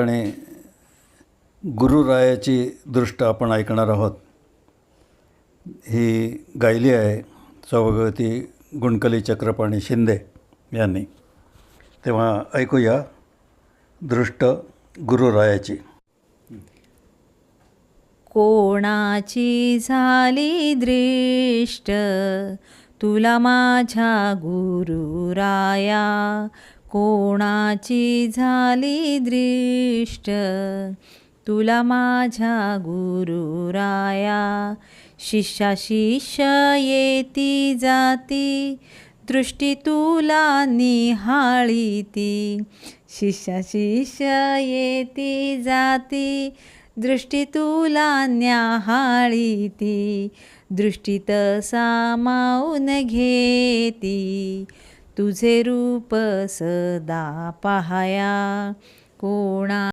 आणि गुरुरायाची दृष्ट आपण ऐकणार आहोत. ही गायली आहे सौभगवती गुणकली चक्रपाणी शिंदे यांनी. तेव्हा ऐकूया दृष्ट गुरुरायाची. कोणाची झाली दृष्ट? तुला माझ्या गुरुराया कोणाची झाली दृष्ट? तुला माझ्या गुरुराया शिष्या शिष्य येती जाती. दृष्टी तुला निहाळीती. शिष्या शिष्य येती जाती. दृष्टी तुला न्याहाळीती. दृष्टीत सामावून घेती. तुझे रूप सदा पाहाया कोणा